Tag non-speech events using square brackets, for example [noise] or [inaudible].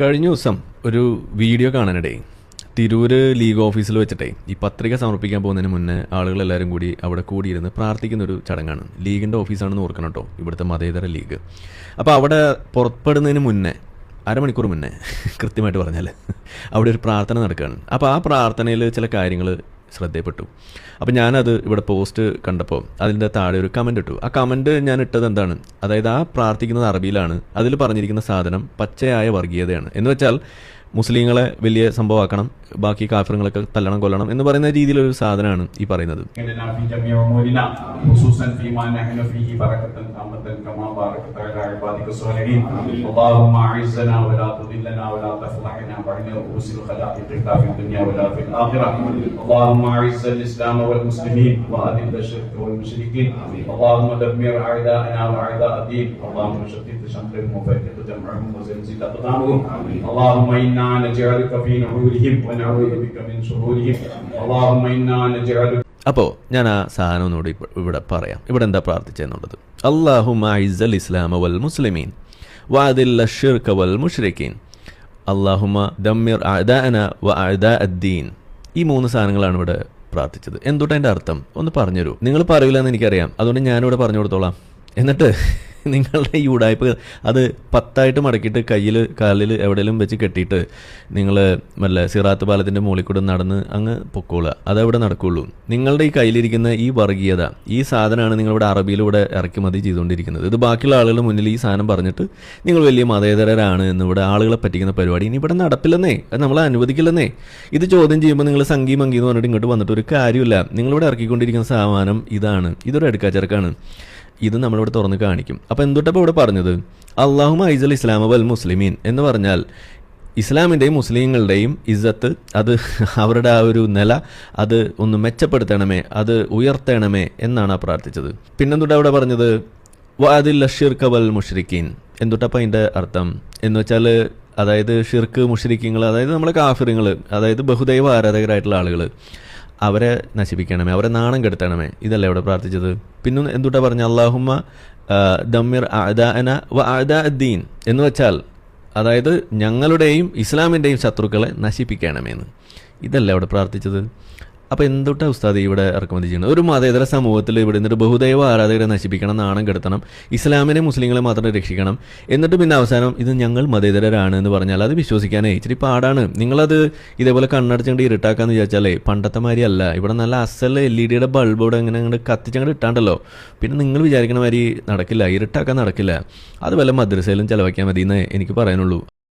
കഴിഞ്ഞ ദിവസം ഒരു വീഡിയോ കാണാനിടേ. തിരൂര് ലീഗ് ഓഫീസിൽ വെച്ചിട്ടേ ഈ പത്രിക സമർപ്പിക്കാൻ പോകുന്നതിന് മുന്നേ ആളുകളെല്ലാവരും കൂടി അവിടെ കൂടിയിരുന്ന് പ്രാർത്ഥിക്കുന്ന ഒരു ചടങ്ങാണ്. ലീഗിന്റെ ഓഫീസാണെന്ന് ഓർക്കണം കേട്ടോ ഇവിടുത്തെ മതേതര ലീഗ്. അപ്പോൾ അവിടെ പുറപ്പെടുന്നതിന് മുന്നേ അരമണിക്കൂർ മുന്നേ കൃത്യമായിട്ട് പറഞ്ഞാൽ അവിടെ ഒരു പ്രാർത്ഥന നടക്കുകയാണ്. അപ്പോൾ ആ പ്രാർത്ഥനയിൽ ചില കാര്യങ്ങൾ ശ്രദ്ധയപ്പെട്ടു. അപ്പോൾ ഞാനത് ഇവിടെ പോസ്റ്റ് കണ്ടപ്പോൾ അതിന്റെ താഴെ ഒരു കമന്റ് ഇട്ടു. ആ കമന്റ് ഞാൻ ഇട്ടത് എന്താണ്? അതായത് ആ പ്രാർത്ഥിക്കുന്നത് അറബിയിലാണ്. അതിൽ പറഞ്ഞിരിക്കുന്ന സാധനം പച്ചയായ വർഗീയതയാണ്. എന്ന് വെച്ചാൽ മുസ്ലിങ്ങളെ വലിയ സംഭവമാക്കണം ബാക്കി കാഫിറങ്ങളൊക്കെ തല്ലണം കൊല്ലണം എന്ന് പറയുന്ന രീതിയിലൊരു സാധനമാണ് ഈ പറയുന്നത് لنا في جميع امورنا خصوصا فيما نحن فيه بركه تامه كما باركت على عبادك الصالحين اللهم اعزنا ولا تذلنا ولا تفضحنا بين رؤوس الخلائق لا في الدنيا ولا في الاخره اللهم اعز الاسلام والمسلمين واذل الشرك والمشركين اللهم دمر اعداءنا واعداء الدين اللهم شتت شملهم وفرق جمعهم وزلزل اقدامهم اللهم انا نجعلك في نحورهم ونعوذ بك من شرورهم اللهم انا نجعلك അപ്പോൾ ഞാൻ ആ സാധനം ഒന്നുകൂടി ഇപ്പ- ഇവിടെ പറയാം ഇവിടെ എന്താ പ്രാർത്ഥിച്ചെന്നുള്ളത് അള്ളാഹു ഇസ്സൽ ഇസ്ലാമ വൽ മുസ്ലിമീൻ വാദില്ല ഷിർക വൽ മുഷ്രിഖീൻ അള്ളാഹുമ ദമ്മിർ അദാന വ അദാ അദ്ദീൻ ഈ മൂന്ന് സാധനങ്ങളാണ് ഇവിടെ പ്രാർത്ഥിച്ചത് എന്തുട്ട് അതിൻ്റെ അർത്ഥം ഒന്ന് പറഞ്ഞുതരൂ നിങ്ങൾ പറയില്ല എന്ന് എനിക്കറിയാം അതുകൊണ്ട് ഞാനിവിടെ പറഞ്ഞു കൊടുത്തോളാം എന്നിട്ട് [laughs] നിങ്ങളുടെ ഈ ഉടായ്പ അത് പത്തായിട്ട് മടക്കിയിട്ട് കയ്യിൽ കാലിൽ എവിടെയെങ്കിലും വെച്ച് കെട്ടിയിട്ട് നിങ്ങൾ വല്ല സിറാത്ത് പാലത്തിന്റെ മുകളിൽ കൂടെ നടന്ന് അങ്ങ് പൊക്കോളുക. അതവിടെ നടക്കുള്ളൂ. നിങ്ങളുടെ ഈ കയ്യിലിരിക്കുന്ന ഈ വർഗീയത ഈ സാധനമാണ് നിങ്ങളിവിടെ അറബിയിലൂടെ ഇറക്കുമതി ചെയ്തുകൊണ്ടിരിക്കുന്നത്. ഇത് ബാക്കിയുള്ള ആളുകളുടെ മുന്നിൽ ഈ സാധനം പറഞ്ഞിട്ട് നിങ്ങൾ വലിയ മതേതരരാണ് എന്നിവിടെ ആളുകളെ പറ്റിക്കുന്ന പരിപാടി. ഇനി ഇവിടെ നടപ്പില്ലെന്നേ അത് നമ്മളെ അനുവദിക്കില്ലെന്നേ. ഇത് ചോദ്യം ചെയ്യുമ്പോൾ നിങ്ങൾ സംഗീ എന്ന് പറഞ്ഞിട്ട് ഇങ്ങോട്ട് വന്നിട്ട് ഒരു കാര്യമില്ല. നിങ്ങളിവിടെ ഇറക്കിക്കൊണ്ടിരിക്കുന്ന സാധനം ഇതാണ്. ഇതൊരു അടുക്കാച്ചെറുക്കാണ് ഇത് നമ്മളിവിടെ തുറന്ന് കാണിക്കും. അപ്പോൾ എന്തുട്ടപ്പോൾ ഇവിടെ പറഞ്ഞത്? അള്ളാഹു ഐസൽ ഇസ്ലാമ വൽ മുസ്ലിമീൻ എന്ന് പറഞ്ഞാൽ ഇസ്ലാമിന്റെയും മുസ്ലിങ്ങളുടെയും ഇസ്സത്ത് അത് [laughs] അവരുടെ ആ ഒരു നില അത് ഒന്ന് മെച്ചപ്പെടുത്തണമേ അത് ഉയർത്തണമേ എന്നാണ് ആ പ്രാർത്ഥിച്ചത്. പിന്നെന്തുട്ടാ അവിടെ പറഞ്ഞത്? വാദിൽ ഷിർഖബൽ വൽ മുഷ്രിഖീൻ. എന്തുട്ടപ്പം അതിന്റെ അർത്ഥം? എന്ന് വെച്ചാൽ അതായത് ഷിർക്ക് മുഷ്രിഖിങ്ങൾ അതായത് നമ്മളെ കാഫിറുകൾ അതായത് ബഹുദൈവ ആരാധകരായിട്ടുള്ള ആളുകൾ അവരെ നശിപ്പിക്കണമേ അവരെ നാണം കെടുത്തണമേ. ഇതല്ലേ ഇവിടെ പ്രാർത്ഥിച്ചത്? പിന്നെ എന്തുട്ടാ പറഞ്ഞ? അള്ളാഹുമ്മ ദമ്മിർ വ അദീൻ എന്ന് വെച്ചാൽ അതായത് ഞങ്ങളുടെയും ഇസ്ലാമിന്റെയും ശത്രുക്കളെ നശിപ്പിക്കണമെന്ന്. ഇതല്ലേ അവിടെ പ്രാർത്ഥിച്ചത്? അപ്പോൾ എന്തുട്ടാ ഉസ്താദ് ഇവിടെ ഇറക്കുമതി ചെയ്യുന്നത്? ഒരു മതേതര സമൂഹത്തിൽ ഇവിടെ നിന്നിട്ട് ബഹുദൈവ ആരാധകരെ നശിപ്പിക്കണം നാണം കെടുത്തണം ഇസ്ലാമിനെ മുസ്ലിങ്ങളെ മാത്രം രക്ഷിക്കണം. എന്നിട്ട് പിന്നെ അവസാനം ഇത് ഞങ്ങൾ മതേതരരാണ് എന്ന് പറഞ്ഞാൽ അത് വിശ്വസിക്കാനേ ഇച്ചിരി പാടാണ്. നിങ്ങളത് ഇതേപോലെ കണ്ണടച്ചുകൊണ്ട് ഇരുട്ടാക്കാന്ന് വിചാരിച്ചാലേ പണ്ടത്തെ മാതിരി അല്ല ഇവിടെ നല്ല അസൽ എൽ ഇ ഡിയുടെ ബൾബ് ഇവിടെ ഇങ്ങനെ അങ്ങോട്ട് കത്തിച്ചങ്ങോട്ട് ഇട്ടാണ്ടല്ലോ. പിന്നെ നിങ്ങൾ വിചാരിക്കണ മാതിരി നടക്കില്ല ഇരുട്ടാക്കാൻ നടക്കില്ല. അത് വല്ല മദ്രസയിലും ചിലവാക്കിയാൽ മതി എന്നേ എനിക്ക് പറയാനുള്ളൂ.